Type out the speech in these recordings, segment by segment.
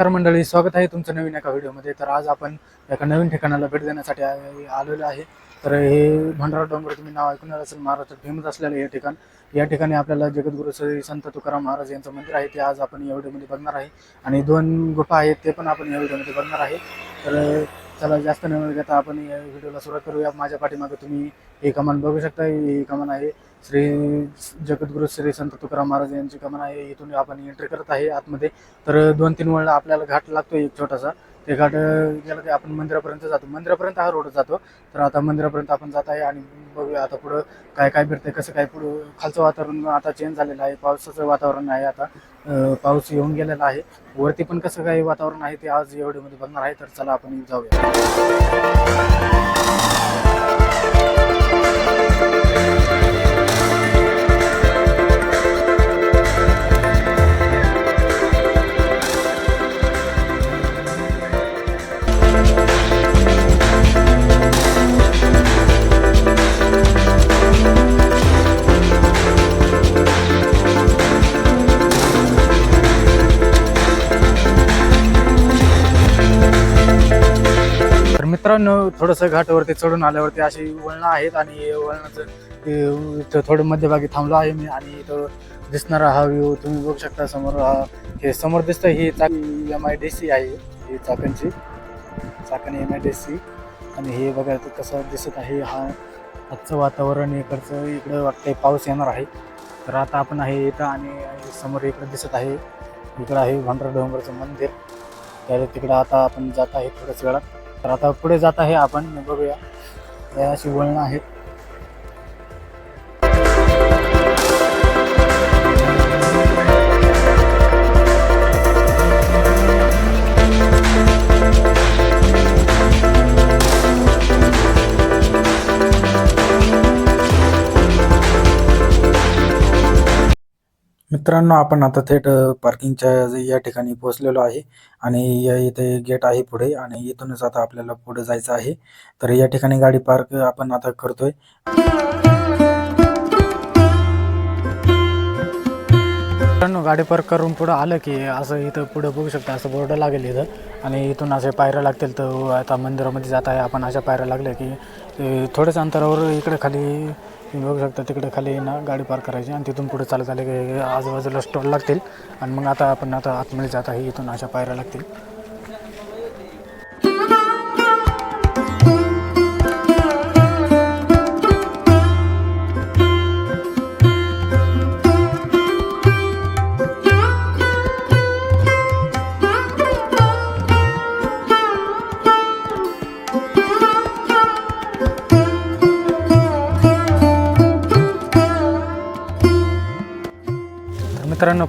नमस्कार मंडळी स्वागत आहे तुमचं नवीन एका व्हिडिओमध्ये. तर आज आपण एका नवीन ठिकाणाला भेट देण्यासाठी आलेलो आहे. तर हे भंडारा डोंगर तुम्ही नाव ऐकून असेल महाराष्ट्रात फेमस असलेलं हे ठिकाण. या ठिकाणी आपल्याला जगद्गुरु श्री संत तुकाराम महाराज यांचं मंदिर आहे ते आज आपण या व्हिडिओमध्ये बघणार आहे. आणि दोन गुफा आहेत ते पण आपण या व्हिडिओमध्ये बघणार आहे. तर चला जास्त न घेता आपण या व्हिडिओला सुरुवात करूया. माझ्या पाठीमागे तुम्ही हे कमान बघू शकता ही कमान आहे. श्री जगद्गुरु श्री संत तुकाराम महाराज यांची कमान आहे. इथून आपण एंट्री करत आहे आतमध्ये. तर दोन तीन वेळा आपल्याला घाट लागतो एक छोटासा. ते घाट गेलं की आपण मंदिरापर्यंत जातो. मंदिरापर्यंत हा रोड जातो. तर आता मंदिरापर्यंत आपण जात आहे आणि बघूया आता पुढं काय काय भेटतंय कसं काय पुढं खालचं वातावरण आता चेंज झालेलं आहे. पावसाचं वातावरण आहे आता. पाऊस येऊन गेलेला आहे. वरती पण कसं काय वातावरण आहे ते आज एवढीमध्ये बघणार आहे. तर चला आपण जाऊया. मित्रांनो थोडंसं घाटावरती चढून आल्यावरती अशी वळणं आहेत आणि वळणाचं ते इथं थोडं मध्यभागी थांबलो आहे मी आणि इथं दिसणारा हा व्ह्यू तुम्ही बघू शकता. समोर हा हे समोर दिसतं ही चाक एम आय डी सी आहे. ही चाकणची Chakan M I D C आणि हे बघा कसं दिसत आहे हा आजचं वातावरण इकडचं इकडं वाटतंय पाऊस येणार आहे. तर आता आपण आहे इथं आणि समोर इकडं दिसत आहे. इकडं आहे भांडरा डोंगरचं मंदिर. तर तिकडं आता आपण जात आहे थोड्याच वेळात. तर आता पुढे जात आहे आपण बघूया. हे अशी वळणं आहेत. मित्रांनो आपण आता थेट पार्किंगच्या या ठिकाणी पोहोचलेलो आहे आणि या इथे गेट आहे पुढे आणि इथूनच आता आपल्याला पुढे जायचं आहे. तर या ठिकाणी गाडी पार्क आपण आता करतोय. मित्रांनो गाडी पार्क करून पुढं आलं की असं इथं पुढं बघू शकता असं बोर्ड लागेल इथं आणि इथून असे पायऱ्या लागतील तर आता मंदिरामध्ये जात आहे. आपण अशा पायऱ्या लागल्या की थोड्याच अंतरावर इकडे खाली तुम्ही बघू शकता तिकडे खाली ना गाडी पार्क करायची आणि तिथून पुढे चालत आले की आजूबाजूला स्टॉल लागतील. आणि मग आता आपण आता आतमध्ये जात आहे इथून अशा पायऱ्या लागतील.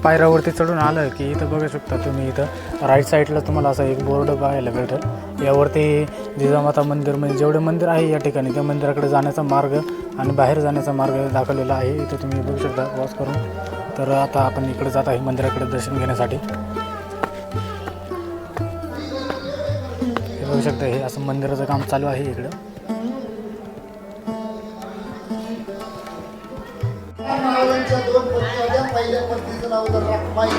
पायऱ्यावरती चढून आलं की इथं बघू शकता तुम्ही इथं. राईट साईडला तुम्हाला असं एक बोर्ड पाहायला भेटेल. यावरती जिजामाता मंदिर म्हणजे जेवढे मंदिर आहे या ठिकाणी त्या मंदिराकडे जाण्याचा मार्ग आणि बाहेर जाण्याचा मार्ग दाखवलेला आहे. इथं तुम्ही बघू शकता वॉच करून. तर आता आपण इकडे जात आहे मंदिराकडे दर्शन घेण्यासाठी. हे बघू शकता हे असं मंदिराचं काम चालू आहे इकडं. पत्नी होत्या पहिल्या पत्नीचं नाव जर रखमाई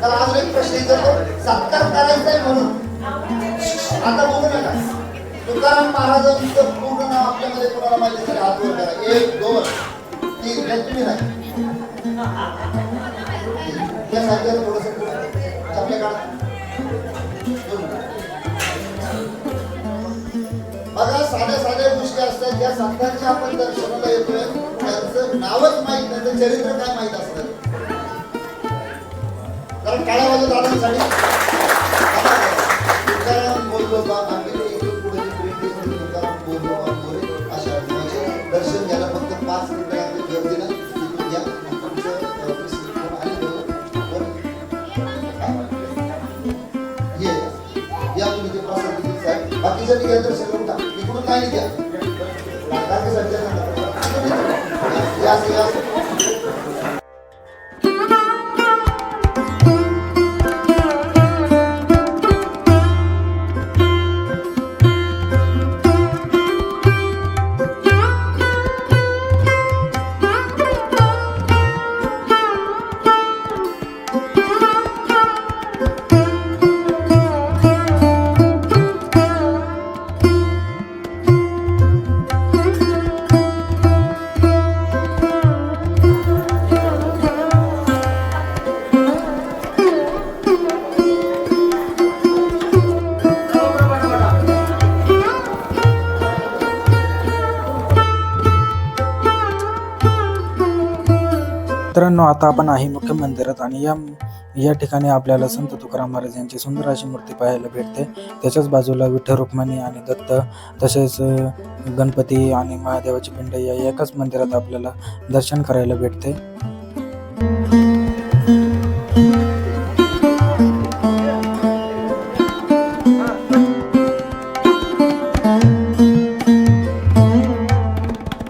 त्याला अजून एक प्रश्न विचारतो. सत्कार करायचा आहे म्हणून. आता बघू नका. तुकाराम महाराजांचं पूर्ण नाव आपल्यामध्ये कोणाला माहिती तरी हात वर करा. एक दोन तीन. हे तुम्ही नाही. या सारख्याला थोडस आपल्या काळात बघा साध्या साध्या गोष्टी असतात. ज्या संतांच्या आपण दर्शनाला येतोय. नावच माहीत नाही तर चरित्र काय माहीत असणार? कारण काळ्या बाजू दादांसाठी तुकाराम बोललो बा इथून पुढे तुकाराम बोललो बा अशा दर्शन घ्यायला फक्त पाच मिनिटं आपली गर्दी ना तिथून घ्या तुमचं आले बरोबर? ये या तुम्ही ते प्रसाद साहेब बाकीचं घ्या तर सगळं उठा इकडून नाही घ्या. या मित्रांनो आता आपण आहे मुख्य मंदिरात आणि या या ठिकाणी आपल्याला संत तुकाराम महाराज यांची सुंदर अशी मूर्ती पाहायला भेटते. त्याच्याच बाजूला विठ्ठल रुक्मिणी आणि दत्त तसेच गणपती आणि महादेवाची पिंड या एकाच मंदिरात आपल्याला दर्शन करायला भेटते.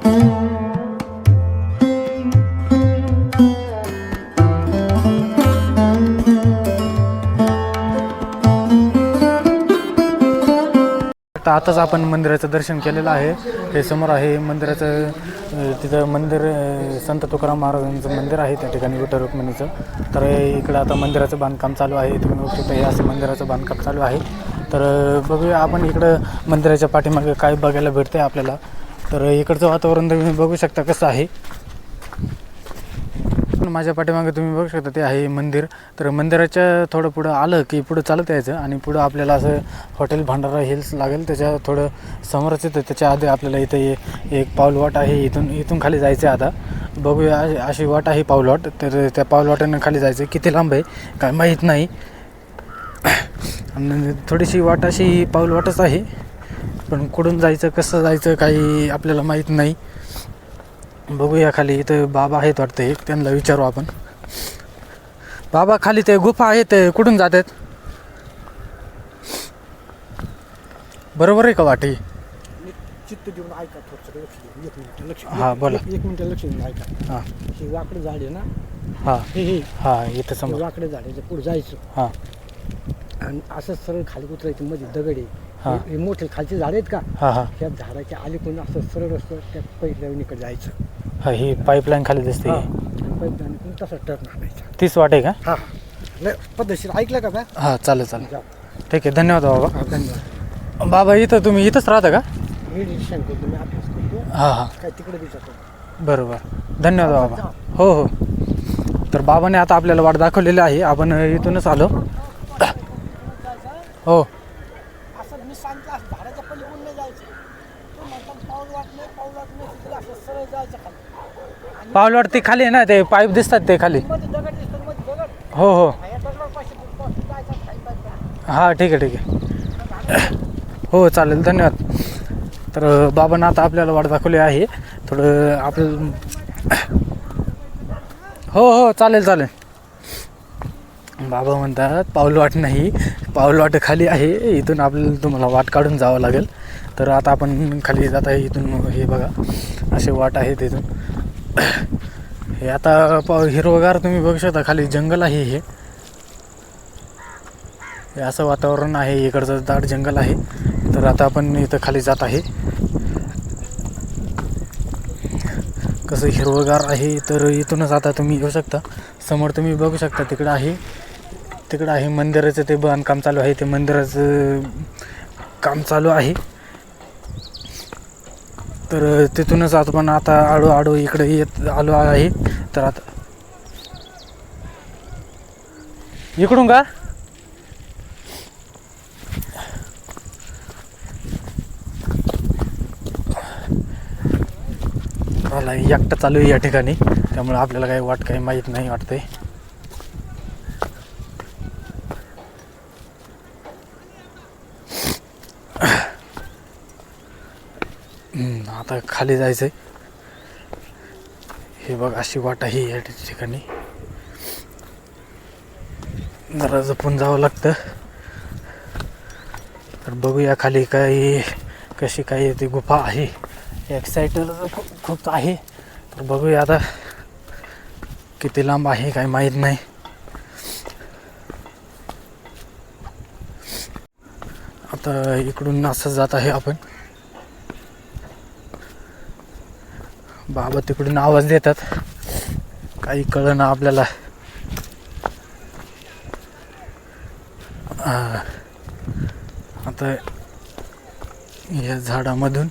आता आताच आपण मंदिराचं दर्शन केलेलं आहे. हे समोर आहे मंदिराचं तिथं मंदिर संत तुकाराम महाराजांचं मंदिर आहे त्या ठिकाणी विठ्ठल रुक्मिणीचं तर इकडं आता मंदिराचं बांधकाम चालू आहे. इथून बघू हे असं मंदिराचं बांधकाम चालू आहे. तर बघूया आपण इकडं मंदिराच्या पाठीमागे काय बघायला भेटते आपल्याला. तर इकडचं वातावरण तुम्ही बघू शकता कसं आहे. माझ्या पाठीमागे तुम्ही बघू शकता ते आहे मंदिर. तर मंदिराच्या थोडं पुढं आलं की पुढं चालत यायचं आणि पुढं आपल्याला असं हॉटेल भांडारा हिल्स लागेल. त्याच्या थोडं समोरच येतं त्याच्या आधी आपल्याला इथं एक पाऊल वाट आहे इथून इथून खाली जायचं आहे आता. बघूया अशी- वाट आहे पाऊल वाट. तर त्या पाऊलवाटानं खाली जायचं. किती लांब आहे? काय माहीत नाही. आणि थोडीशी वाट अशी पाऊल वाटच आहे. पण कुठून जायचं कसं जायचं काही आपल्याला माहीत नाही. बघूया खाली इथं बाबा आहेत वाटतं एक त्यांना विचारू आपण. बाबा खाली ते गुफा आहेत ते कुठून जातात बरोबर आहे का वाटी? चित्त देऊन ऐका थोडंसं लक्ष देऊन एक मिनिट लक्ष हा, बोला. एक मिनिट लक्ष देऊन ऐका. हां. हे वाकडं झाड आहे ना? हां. हे हे. हां इथं समोर. वाकडं झाड आहे पुढे जायचं. हां. आणि असं सरळ खाली उतरायचं मध्ये दगड हा. आहे हे- मोठे खालचे झाड आहेत का? हां हां. त्या झाडाच्या आलीकडून असं सरळ असतं त्या पहिल्याकडे जायचं. हां ही पाईपलाईन खाली दिसते. हा. तसा टर्न आणायचा. तीच वाट आहे का? हा पद्धतशीर ऐकलं का बा? हां चालेल चालेल. जाऊ. ठीक आहे धन्यवाद बाबा. हा धन्यवाद. बाबा इथं तुम्ही इथंच राहता का? मेडिटेशन करतो मी अभ्यास करतो. हां हां. काय तिकडे बरोबर. धन्यवाद बाबा. हो हो. तर बाबाने आता आपल्याला वाट दाखवलेली आहे. आपण इथूनच आलो. हो. असं मी सांगितलं असं झाडाच्या पलीकडून नाही जायचं. तो म्हणतात पाऊल वाट नाही पाऊल वाट नाही. तिकडे असं सरळ जायचं खाली. पावलवाट ते खाली आहे ना ते पाईप दिसतात ते खाली. हो हो. हां ठीक आहे ठीक आहे. हो चालेल धन्यवाद. तर बाबांना आता आपल्याला वाट दाखवली आहे. थोडं आपलं हो हो चालेल चालेल. बाबा म्हणतात पाऊलवाट नाही पाऊलवाट खाली आहे. इथून आपल्याला तुम्हाला वाट काढून जावं लागेल. तर आता आपण खाली जात आहे इथून हे बघा. असे वाट आहे तिथून हे आता पाव हिरवगार तुम्ही बघू शकता खाली जंगल आहे हे. हे असं वातावरण आहे इकडचं दाट जंगल आहे. तर आता आपण इथं खाली जात आहे. कसं हिरवगार आहे तर इथूनच आता तुम्ही येऊ शकता. समोर तुम्ही बघू शकता तिकडं आहे तिकडं आहे मंदिराचं ते बांधकाम चालू आहे ते मंदिराचं काम चालू आहे. तर तिथूनच आपण आता आडू आडू इकडे येत आलो आहे. तर आता इकडून का? मला एकटं चालू आहे या ठिकाणी. त्यामुळे आपल्याला काही वाट काही माहीत नाही वाटतंय. आता खाली जायचं आहे हे बघ अशी वाट आहे या ठिकाणी. जरा जपून जावं लागतं. तर बघूया खाली काही कशी काही ती गुफा आहे. एक खूप खूप आहे. तर बघूया आता किती लांब आहे काही माहीत नाही. आता इकडून असं जात आहे आपण. बाबा तिकडून आवाज देतात. काही कळना आपल्याला. हा. आता या झाडामधून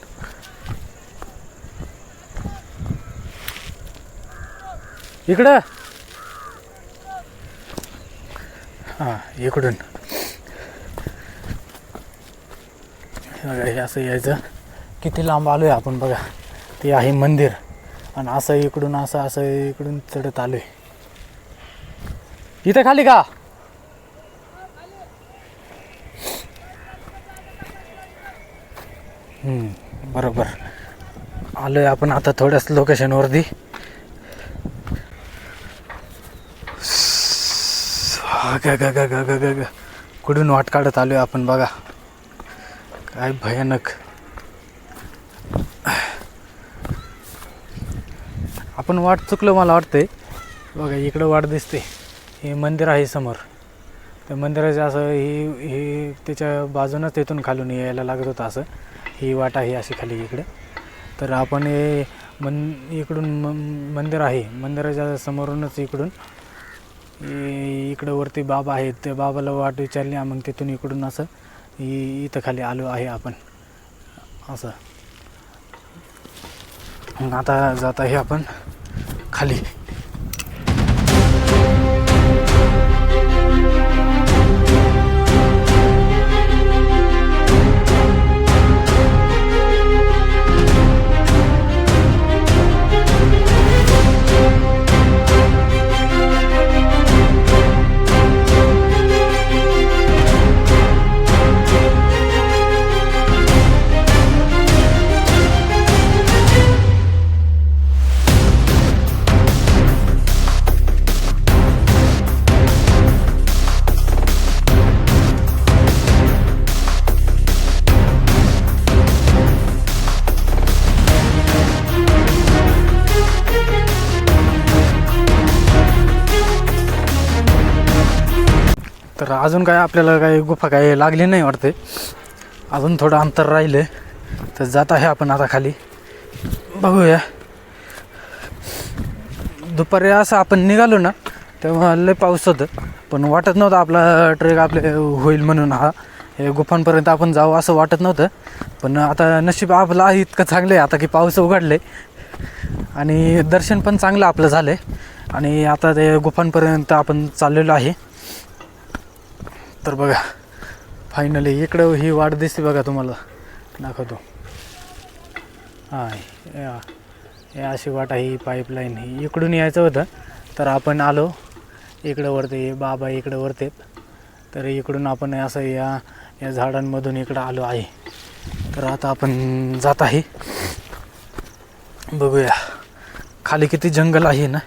इकडं. हा इकडून. हे असं यायचं. किती लांब आलोय आपण बघा. ते आहे मंदिर. आणि असं इकडून असं असं इकडून चढत आलोय. इथं खाली का? बरोबर. आलोय आपण आता थोड्याच लोकेशनवरती ग ग ग ग ग ग ग. कुठून वाट काढत आलोय आपण बघा. काय भयानक. आपण वाट चुकलं मला वाटतंय. बघा इकडं वाट दिसते. हे मंदिर आहे समोर. तर मंदिराचं असं ही हे त्याच्या बाजूनच तिथून खालून यायला लागत होतं असं. ही वाट आहे अशी खाली इकडे. तर आपण हे मन इकडून म- मंदिर आहे. मंदिराच्या समोरूनच इकडून इकडं वरती बाबा आहेत. त्या बाबाला वाट विचारली मग तिथून इकडून असं इथं खाली आलो आहे आपण. असं. आता जात आहे आपण खाली. अजून काय आपल्याला काही गुफा काही लागली नाही वाटते अजून थोडं अंतर राहिलं तर जात आहे आपण आता खाली. बघूया. दुपारी असं आपण निघालो ना तेव्हा लय पाऊस होतं. पण वाटत नव्हतं आपला ट्रेक आपले होईल म्हणून हा. हे गुफांपर्यंत आपण जाऊ असं वाटत नव्हतं. पण आता नशीब आपलं आहे इतकं चांगलं आहे आता की पाऊस उघडले आणि दर्शन पण चांगलं आपलं झालं आहे आणि आता ते गुफांपर्यंत आपण चाललेलो आहे. तर बघा फायनली इकडं ही वाट दिसते बघा तुम्हाला. दाखवतो. हां हे- अशी वाट आहे ही पाईपलाईन ही इकडून यायचं होतं तर आपण आलो. इकडं वरते बाबा इकडं वरते तर इकडून आपण असं या या झाडांमधून इकडं आलो आहे. तर आता आपण जात आहे. बघूया. खाली किती जंगल आहे ना?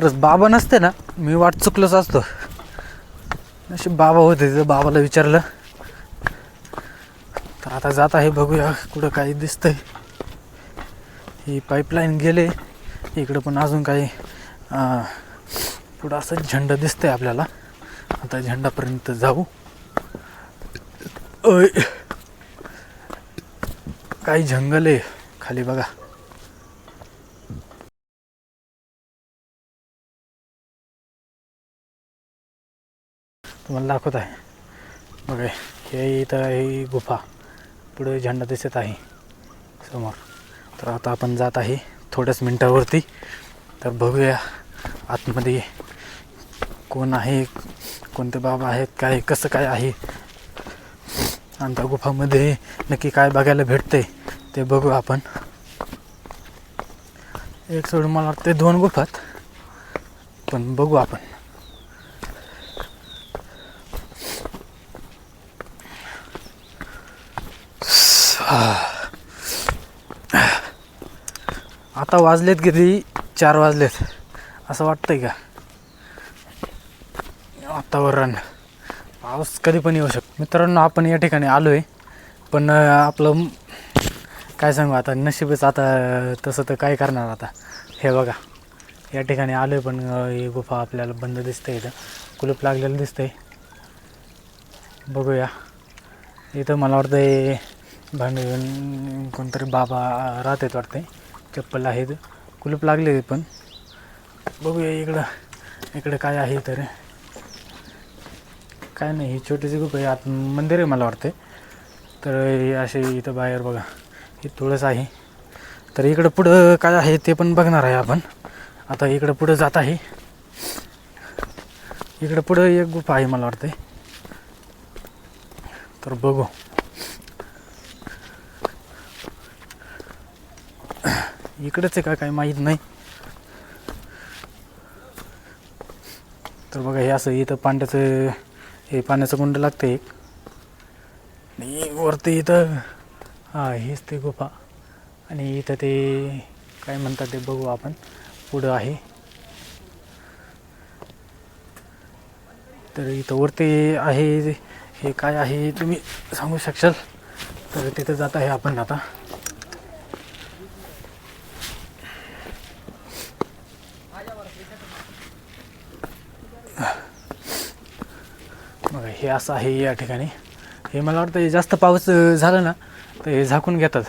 खरंच बाबा नसते ना मी वाट चुकलोच असतो. असे बाबा होते तिथं बाबाला विचारलं. तर आता जात आहे बघूया कुठं काही दिसतंय. ही पाईपलाईन गेले इकडं पण अजून काही पुढं असं झेंडा दिसतंय आपल्याला. आता झेंडापर्यंत जाऊ. काही जंगल आहे खाली बघा. तुम्हाला दाखवत आहे. बघा हे इथं आहे ही गुफा. पुढे झेंडा दिसत आहे समोर. तर आता आपण जात आहे थोड्याच मिनटावरती. तर बघूया आतमध्ये कोण आहे कोणते बाबा आहेत काय कसं काय आहे. आणि त्या गुफामध्ये नक्की काय बघायला भेटते ते बघू आपण. एक सोडून मला वाटते दोन गुफात पण बघू आपण. आता वाजलेत किती? चार वाजलेत. असं वाटतंय का? वातावरण. पाऊस कधी पण येऊ शकतो. मित्रांनो आपण या ठिकाणी आलो आहे पण आपलं काय सांगू आता? नशीबच आता तसं तर काय करणार आता? हे बघा. या ठिकाणी आलो आहे पण ही गुफा आपल्याला बंद दिसते इथं. कुलूप लागलेलं दिसतंय. बघूया. इथं मला वाटतं भांडण कोणतरी बाबा राहतात वाटते चप्पल आहेत. कुलूप लागले पण. बघूया इकडं इकडं काय आहे तर. काय नाही ही छोटीशी गुप आहे. आत मंदिर आहे मला वाटते तर हे असे इथं बाहेर बघा. हे थोडंसं आहे. तर इकडं पुढं काय आहे ते पण बघणार आहे आपण. आता इकडं पुढं जात आहे. इकडं पुढं एक गुफा आहे मला वाटते तर बघू. इकडंच आहे का? काही माहीत नाही. तर बघा हे असं इथं पांड्याचं हे पाण्याचं कुंड लागतं एक आणि वरती इथं हां हेच ते गुफा. आणि इथं ते काय म्हणतात ते बघू आपण पुढं आहे. तर इथं वरती आहे हे काय आहे तुम्ही सांगू शकशाल तर तिथं जात आहे आपण आता बघा हे असं आहे या ठिकाणी. हे मला वाटतं हे जास्त पाऊस झाला ना तर हे झाकून घेतात.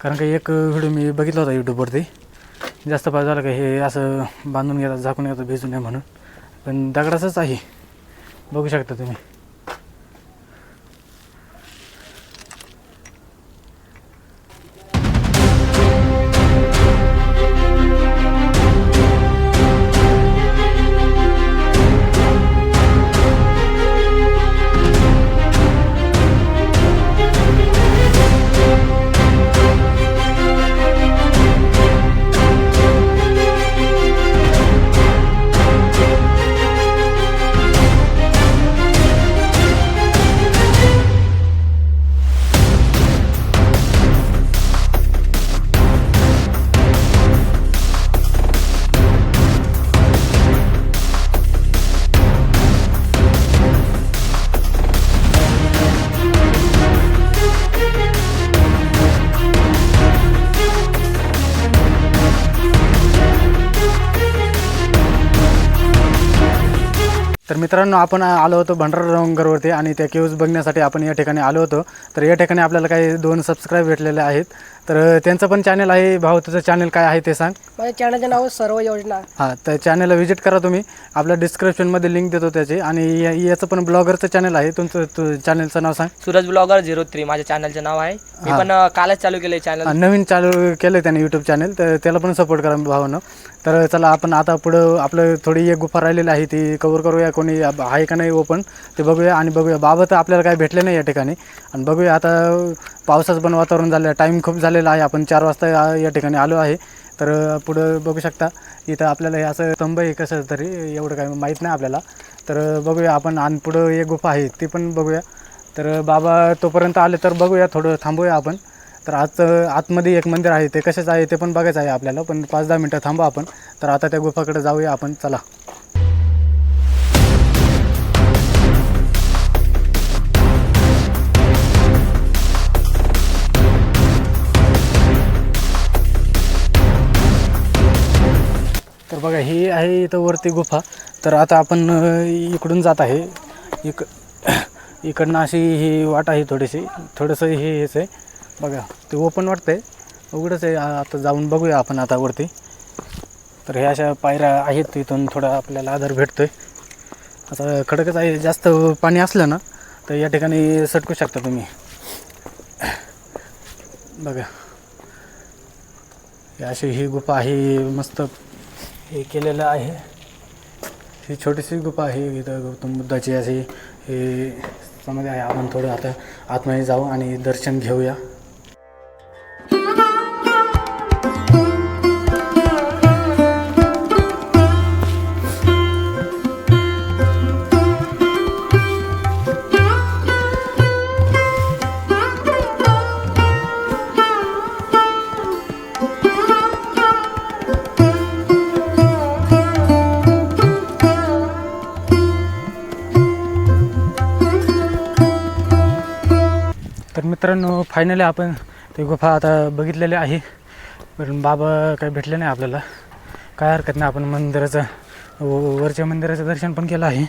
कारण का एक व्हिडिओ मी बघितला होता यूट्यूबवरती जास्त पाऊस झाला का हे असं बांधून घेतात झाकून घेतात भिजू नये म्हणून. पण दगडाचंच आहे. बघू शकता तुम्ही. तर मित्रांनो आपण आलो होतो भंडारा डोंगरवरती आणि त्या केव्ज बघण्यासाठी आपण या ठिकाणी आलो होतो. तर या ठिकाणी आपल्याला काही दोन सबस्क्राईब भेटलेले आहेत. तर त्यांचं पण चॅनल आहे. भाऊ तुझं चॅनल काय आहे ते सांग. माझ्या चॅनलचे नाव सर्व योजना. हां तर चॅनलला व्हिजिट करा तुम्ही. आपल्या डिस्क्रिप्शनमध्ये लिंक देतो त्याची. आणि या- याचं पण ब्लॉगरचं चॅनल आहे. तुमचं तू चॅनलचं नाव सांग. सूरज ब्लॉगर झिरो थ्री माझ्या चॅनलचे नाव आहे. मी हा. पण अं, कालच चालू केलंय चॅनल नवीन चालू केलं आहे त्याने यूट्यूब चॅनल तर त्याला पण सपोर्ट करा भावानं. तर चला आपण आता पुढं आपलं थोडी एक गुफा राहिलेली आहे. ती कवर करूया. कोणी अब- आहे का नाही ओपन ते बघूया. आणि बघूया बाबा तर आपल्याला काय भेटले नाही या ठिकाणी. आणि बघूया आता पावसाचं पण वातावरण झालं. टाईम खूप झालेला आहे. आपण चार वाजता या- या ठिकाणी आलो आहे. तर पुढं बघू शकता इथं आपल्याला हे असं स्तंभ आहे कसं तरी एवढं काय माहीत नाही आपल्याला. तर बघूया आपण आणि पुढं एक गुफा आहे ती पण बघूया. तर बाबा तोपर्यंत आले तर बघूया थोडं थांबूया आपण. तर आज आतमध्ये एक मंदिर आहे ते कशाचं आहे ते पण बघायचं आहे आपल्याला. पण पाच दहा मिनटं थांबा आपण. तर आता त्या गुफाकडे जाऊया आपण. चला. बघा ही आहे इथं वरती गुफा. तर आता आपण इकडून जात आहे. इक इकडनं अशी ही वाट आहे थोडीशी. थोडंसं हे हेच आहे. बघा ते ओपन वाटतंय. उघडंच आहे. आता जाऊन बघूया आपण आता वरती. तर ह्या अशा पायऱ्या आहेत तिथून थोडा आपल्याला आधार भेटतोय. आता खडकच आहे जास्त पाणी असलं ना तर या ठिकाणी सटकू शकता तुम्ही. बघा. अशी ही गुफा आहे मस्त हे केलेलं आहे. ही छोटीशी गुफा आहे. इथं गौतम बुद्धाची अशी हे समाधी आहे. आपण थोडं आता आतमध्ये जाऊ आणि दर्शन घेऊया. मित्रांनो फायनली आपण ते गुफा आता बघितलेले आहे. पण बाबा काही भेटले नाही आपल्याला. काय हरकत नाही आपण मंदिराचं व- वरच्या मंदिराचं दर्शन पण केलं आहे.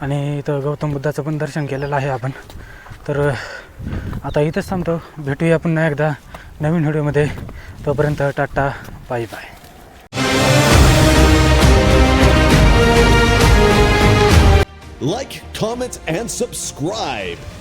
आणि इथं गौतम बुद्धाचं पण दर्शन केलेलं आहे आपण. तर आता इथंच थांबतो. भेटूया पुन्हा एकदा नवीन व्हिडिओमध्ये. तोपर्यंत Tata bye bye. Like, comment, and subscribe.